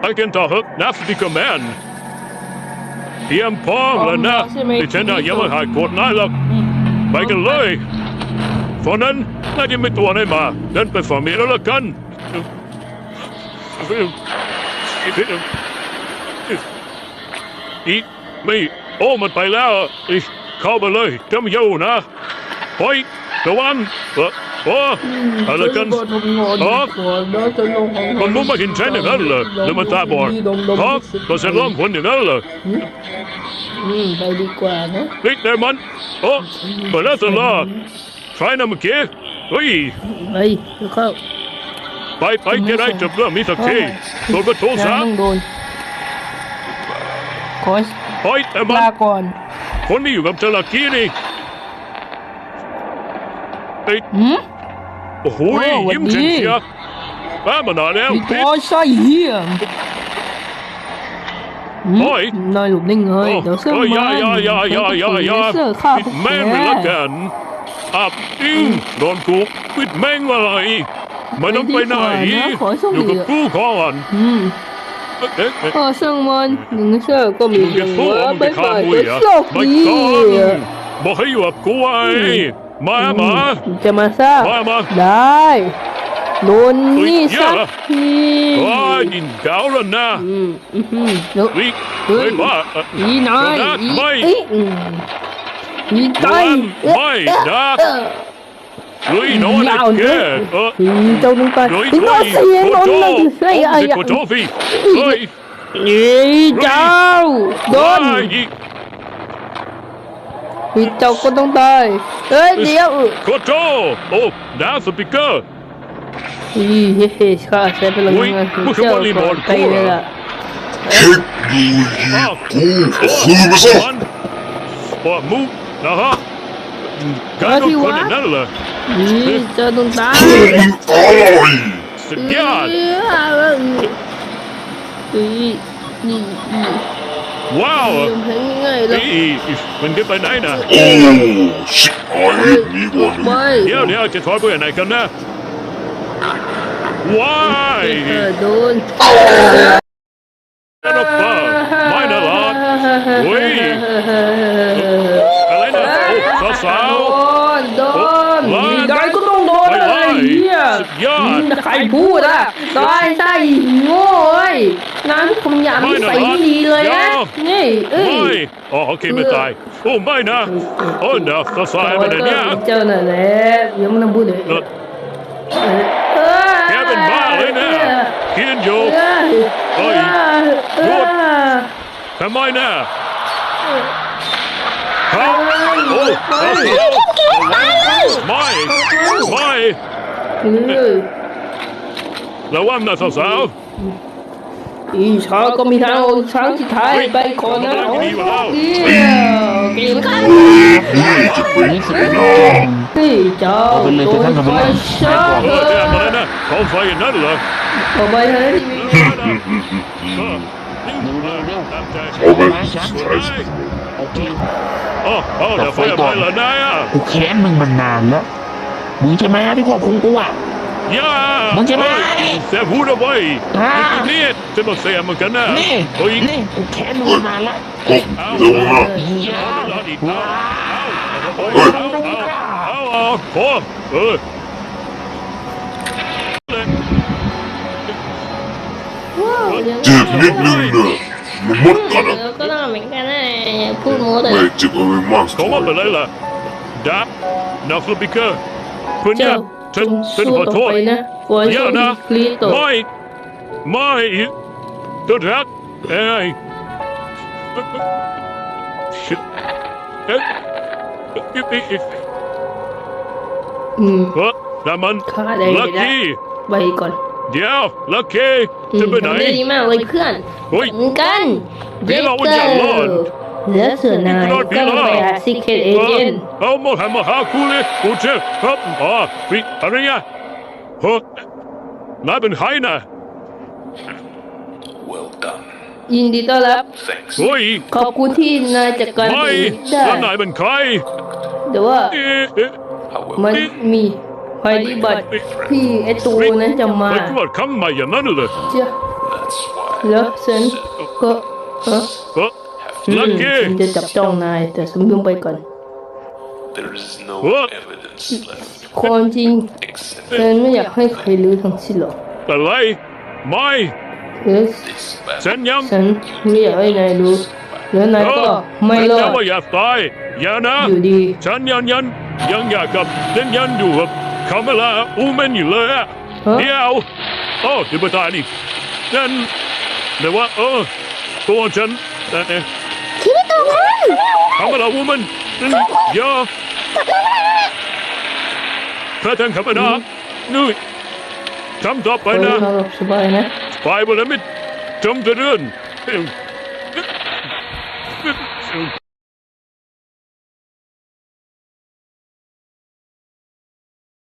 ไปกันต่อเถอะนักสติกเกอร์แมนเตรียมพร้อมแล้วนะใช่ไหมดิฉันน่ะยังไม่หายโกรธนายหรอกไปกันเลยตอนนั้นน่าจะไม่ตัวไหนมาเดินไปฝั่งนี้แล้วละกันอีไม่โอ้มันไปแล้วอีเข้ามาเลยจำอยู่นะเฮ้ยระวังเออ โอ้อะไรกันอ๋อมันมุ่งมาเห็นฉันอย่างนั้นเหรอแล้วมันตาบอดครับก็ฉันร้องคนอย่างนั้นเหรออืมไปดีกว่านะเฮ้ยแต่มันโอ้เปิดแล้วสิล่ะใครนะเมื่อกี้เฮ้ยไปเดี๋ยวเข้าไปไปจะได้จบเรื่องนี้สักทีโดนประตูยัซะงต้องโดนขอเฮ้ยแต่มันลาก่อนคนที่อยู่กับจระเข้นี่ ไอ้ยหืมโอ้โหโอ้หวัดยิ้มดีเฉียเชียป้ามานานแล้วมีพิษตัวไส้เหี้ยหืมโอ้ย นายหลบนิ่งเลย เดี๋ยวเสื้อโอ้มันยอย่าอย่าอย่าอย่าอย่าอย่าเสื้อข้าปิดแม่งเลยละกันอับอิงโดนกูปิดแม่งอะไรไม่ต้องไปไหนขอส่งอยู่กับเหลือกูก่อนอืมเอ๊ะเอ๊ะเอ๊ะพอช่างมันหนึ่งเสื้อก็มีมึงหจะนึ่งสู้ว่ามึงบ๊าจะยฆ่าบายกูก็เหรอโชคไม่ดีก่อนบอกให้อยู่กับกูไอ้ มามาจะมาซ่ามามาได้โดนเฮ้ยนี่เยสัอะกเหรอทีโอ้ยยินเก่าแล้วนะอืมอืมอืมเดี๋ยววิเฮ้ยบ้าเอ่ออีน้อยโดนัทอีไม่อีอืมอีใจไม่นะเออลุยโน่นไอ้ยาวแกเลยเอออีเจ้าลงไปลุยอีลุน้อยยเสียโคนนโจเลยเฮ้ยไอ้โคโจฟี่เฮ้ยอีเจ้าโดน ว้ายอีอีเจ้าก็ต้องตายเอ้ยเดี๋ยวโคโจโอ้ดาวสปีกเกอร์อีเฮ้ยข้าใช้พลังอุ๊ยงานของผู้ชมเจ้าว่ารีโมก่อทนไปเลยล่ะเทคโนโลยีอ้าวกูเอาคืนมาซะมันโอ้มุกนะฮะการโดนคนอย่างนั้นเหรออีเจ้าต้องตายพวกมึงตายสุดยอดอีอีอีว้าวยอมแพ้ง่ายๆแล้วอีมัน จะไปไหนนะโอ้ชิบหายหนีก่อนไม่เดี๋ย ยสุดยอด ใครพูดอะตายใส่โง่เอ้ยนางคงอยากนิสัยไม่ดีเลยนะนี่เอ้ยไม่อ๋อโอเคไม่ตายโอ้ไม่นะโอ้เดี๋ยวสาวๆไปไหนเนี่ยเจ้านั่นแหละยังไม่ต้องพูดเลยเออแกเป็นบ้าเลยนะกินอยู่เฮ้ยหยุดทำไมนะฮะโอ้สาวๆไม่ไม่ ระวังนะสาวอีช้างก็มีทางออกช้างสุดท้ายไปก่อนนะโอ้ยเดียวเก่งกันมึงจะเป็นใครนะเฮ้ยเจ้าโดนไฟช็อๆตเออจะทำอะไรนะเขาไฟอย่างนั้นเหรอต่อไปเฮ้ยเอาไปใช้สมโอเคอ๋ออ๋อเดี๋ยวไฟอะไรเหรอนายอะกูแค้นมึงมานานแล้ว มึงใช่ไหมที่ควบคุมกูอะย่ามึงจะมาเสียพูดเอาไว้อ่านี่จะมาเสียเหมือนกันนะนี่โอ้ยนี่กูแค้นมึงมานานแล้วก็เดี๋ยวนะอย่าเอาว้าเอาเอาเอาขอเออเจ็บนิดนึงนะมันหมดกันนะก็ต้องเหมือนกันนะพูดโม้แต่ไม่เจ็บอะไรมากเขาว่าเป็นไรล่ะดับนักสปีกเกอร์ คุณเนี่เจ้ายฉันฉันสู้ขอต่อโทษไปนะฝนเดี๋ต้ยอวงนะคลีโตไม่ไม่ตัวรักเอ้ยชิบเอ๊ะเอ๊ะเอ๊ะเอ๊ะอืมเฮ้ยนั่นมันฆ่าได้ลักได้กี้ไปก่อน เดี๋ยวลักกี้จะไปไหนทำได้ดีมากเลยเพื่อนเฮ้ยเหมือนกันพี่เราจะรอด เหลือส่วนนายก็ต้องไปหาซิกเก็ตเอเจนต์เอามาหามาหาคูเลยกูเจอครับอ๋อพี่อะไรเนี่ยเฮ้ยนายเป็นใครนะ Well done. ยินดีต้อนรับ Thanks. เฮ้ยขอบคุณที่นายจัดการไม่ตัวเองได้แล้วนายเป็นใครแต่ว่า เอ๊ะเอ๊ะ However, มันมีภัยพิบัติที่ไอตัวนั้นจะมาไม่กลัวคำใหม่อย่างนั้นเลยเจ้า that's why แล้วฉันก็เออเอออืม ลักกี้ฉันจะจับจ้องนาย แต่ฉันต้องไปก่อน There is no What? evidence left ความจริง except ฉันไม่อยากให้ใครรู้ทั้งสิ้นหรอกอะไรไม่เออ this battle. ฉันยังฉันไม่อยากให้นายรู้แล้วนายก็ไม่รอฉันดว่าอย่าตายอย่านะอยู่ดีฉันยังยันยังอยากกับยังยันอยู่กับคาเมล่าอูแมนอยู่เลยอะฮะเดี๋ยวโอ้เดี๋ยวไปตายนี่ฉันแต่ว่าเออตัวฉัน แต่เอ๊ะคาเมล่าอูแมนอย่าพระท่านขับไปนะนี่ทำต่อไปไปนะนอนหลับสบายนะฝ่ายบรมิตรจะเรื่อน